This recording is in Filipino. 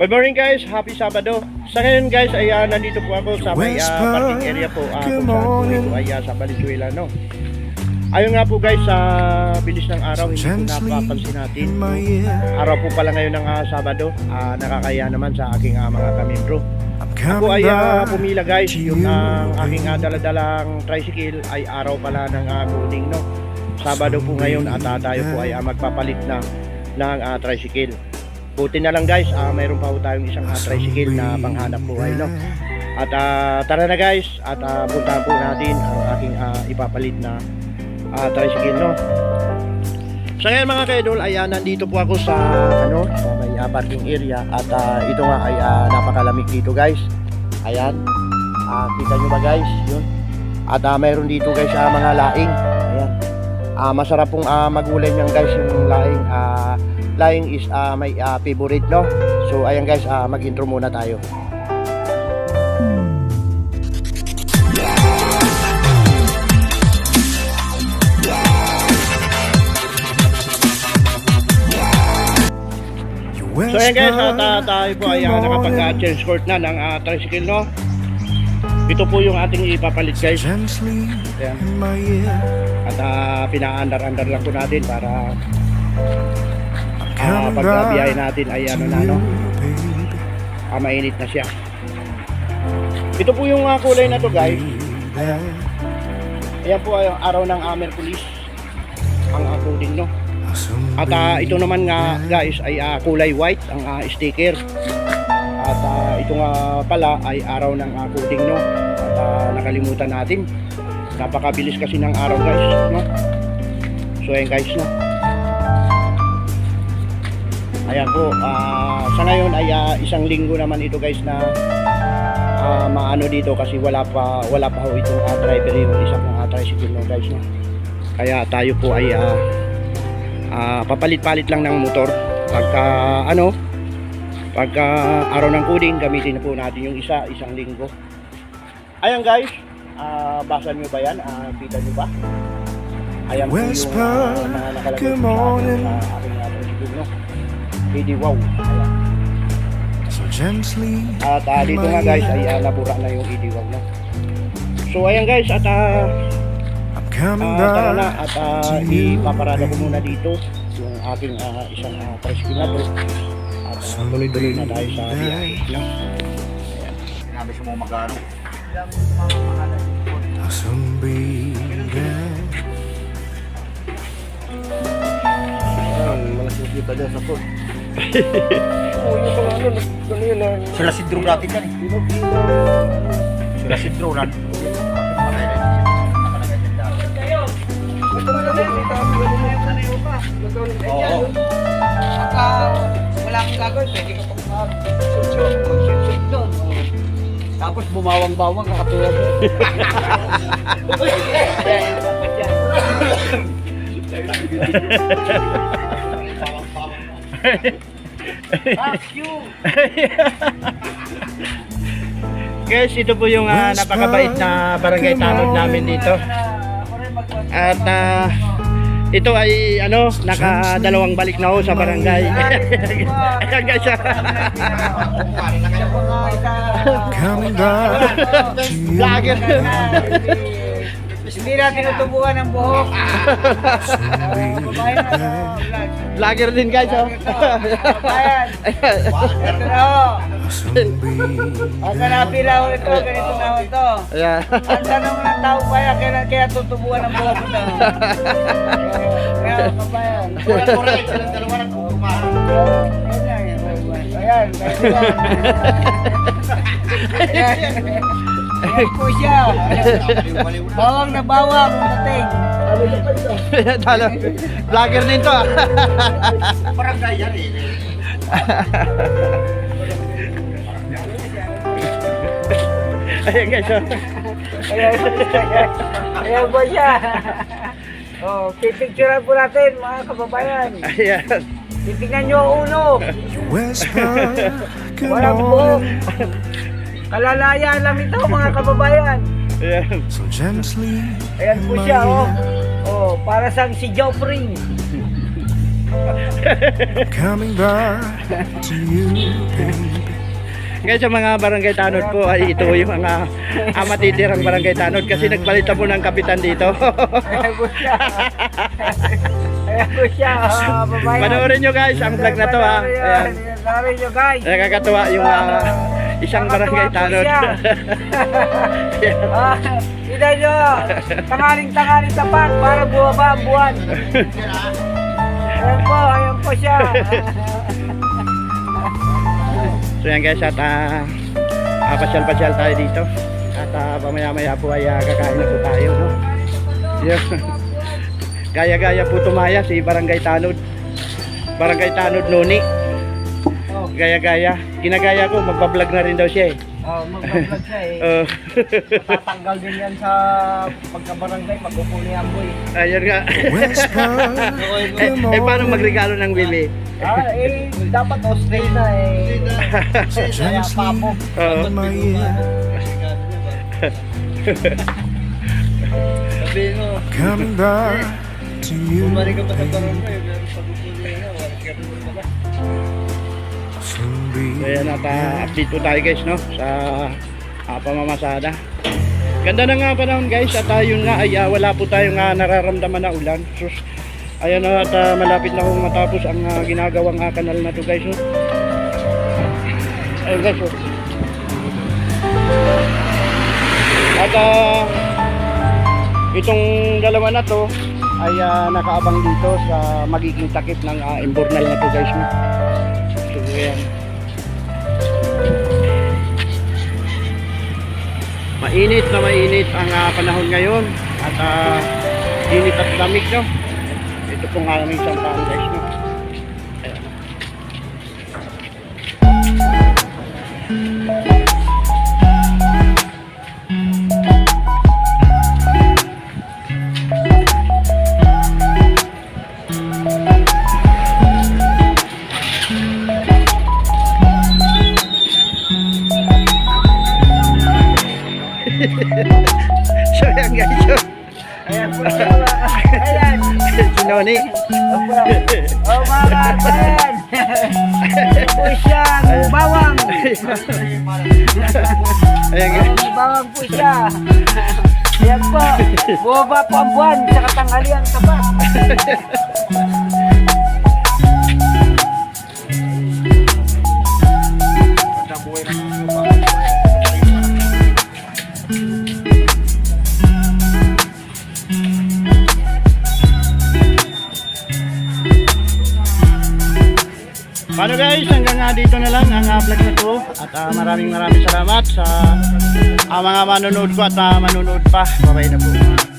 Good morning guys, happy Sabado. Sa ngayon guys ay ah, nandito po ako sa may ah, parking area po ah, kung saan po ito ay ah, sa Valenzuela no. Ayun nga po guys sa bilis ng araw hindi po napapansin natin. Araw po pala ngayon ng ah, Sabado, ah, nakakaya naman sa aking ah, mga kamembro. Ako ay ah, pumila guys, yung ang aking ah, daladalang tricycle ay araw pala ng uh, coding no. Sabado po ngayon at ah, tayo po ay ah, magpapalit na ng ah, tricycle. Buti na lang guys, ah, mayroon pa po tayong isang ah, tricycle na panghanap buhay no. At ah, tara na guys, at uh, puntahan po natin ang aking ah, ipapalit na ah, tricycle no. Sa ngayon mga kaidol ay ah, nandito po ako sa ano sa may ah, parking area at ah, ito nga ay ah, napakalamig dito guys. Ayan. Ah, kita nyo ba guys? Yun. At ah, mayroon dito guys ah, mga laing. Ayan. Ah, masarap pong ah, magulay niyan guys yung laing. Ah, laing is ah, may ah, favorite no. So ayan guys, ah, mag-intro muna tayo. So ayan guys, at ah, tayo po ay ah, nakapag-change court na ng ah, tricycle no. Ito po yung ating ipapalit guys. Ayan. my At uh, pinaandar-andar lang po natin para uh, coming pag back biyahe natin ay ano na no, ah, mainit na siya. Ito po yung uh, kulay na to guys. Ayan po ay araw ng uh, Merkulis. Ang uh, coding no. At uh, ito naman nga guys ay uh, kulay white ang uh, sticker. At uh, ito nga pala ay araw ng uh, coding no. At uh, nakalimutan natin. Napakabilis kasi ng araw guys no. So ayan guys no. Ayan po, ah, sa ngayon ay ah, isang linggo naman ito guys na ah, maano dito kasi wala pa wala pa ho itong ah, driver yung isa pong ah, tricycle no guys no. Kaya tayo po ay ah, ah, papalit-palit lang ng motor pagka ano pagka araw ng coding gamitin na po natin yung isa isang linggo. Ayan guys, ah, basa nyo ba yan? Ah, kita nyo ba? Ayan po yung mga nakalagay sa akin morning. sa aking ah, tricycle no. Hindi wow. Ayan. So gently At ah, dito nga guys ay uh, nabura na yung idiwag no. So ayan guys at I'm coming ah, tara na at you, ipaparada ko muna dito yung aking ah, isang uh, na to. At ah, tuloy-tuloy na tayo sa biyahe. No? Sinabi siya mo magano. Baby. malaking kita dyan sa po. Sila si Drew natin yan. eh. Sila si Drew nan. Oo. Pagka wala kang gagawin, pwede ka pang mag-sunsyon doon. Tapos bumawang-bawang ka katulad mo. Fuck you! Guys, ito po yung ah, napakabait na barangay tanod namin dito. At ah, ito ay ano, nakadalawang balik na ho sa barangay. Ayan guys. ah. Coming back Vlogger. Hindi natin tinutubuan ng buhok. Na. Vlogger din guys. Oh. Ito na. Ang ho ito, ganito na ho ito. Ayan. Ang tanong ng tao kaya, kaya, kaya tutubuan ng buhok ito. Kaya, kabayan. Na kumahan. Ayan na, yan. Ayan. Ayan. Ayan po siya. Bawang na bawang ang dating. Talo. Vlogger din to. ah. Barangay yan eh. Ayan guys. oh. Ayan, ayan po siya. Oh, pipicturean po natin mga kababayan. Ayan. Titignan nyo ang ulo. Walang buhok. Morning. Kalalayan lang ito mga kababayan. Ayan. So gently Ayan po siya, oh. Oh, para sa si Joffrey. Coming back to you, sa mga barangay tanod po ay ito yung mga ah, matitirang barangay tanod kasi nagbalita po ng kapitan dito. Ayan po siya. Ayan po siya. ah, babayan. Panoorin nyo guys ang vlog na to ha. Ayan. Panoorin nyo guys. Nakakatuwa yung ah, isang barangay tanod. Ah, Kita nyo, tangaling-tangaling tapat para buwaba ang buwan. Ayan po, ayan po siya. So yan guys at uh, pasyal-pasyal tayo dito. At uh, pamaya-maya po ay ah, kakain na po tayo. No? Yun. Gaya-gaya po tumaya si Barangay Tanod. Barangay Tanod Noni. Oh, Gaya-gaya. Ginagaya ko, magbablog na rin daw siya eh. oh mag-vlog siya eh. Uh, Tatanggal din yan sa pagkabarangay pag upo ni Amboy. ayun nga. Eh, eh, paano magregalo ng Willie? Ah, eh, dapat Australia na eh. Kaya papo. Oo. Sabihin mo, Coming back to you, bumalik ka pa sa barangay, meron sa bukuli na, wala ka rin pala. So yan at uh, update po tayo guys no sa uh, pamamasada. Ganda na nga panahon guys at uh, yun nga ay ah, wala po tayong uh, nararamdaman na ulan. Sus, ayan na at ah, malapit na kong matapos ang ah, ginagawang ah, kanal na to guys. No? Ayun guys. Oh. At ah, itong dalawa na to ay ah, nakaabang dito sa magiging takip ng uh, imbornal na to guys. No? Mainit na mainit ang ah, panahon ngayon at ah, init at lamig no. Ito pong aming sampahan guys no. Ayan. So yan guys. So, Ayan po. Ayan. si Noni. Oh, mga kapatid. Ayan po siya. ang Bawang. Ayan guys. Ang bawang po siya. Ayan po. Buwaba po ang buwan sa katanghalian tapat. Paano ah, maraming maraming salamat sa ah, mga manonood ko at uh, manonood pa. Bye-bye na po.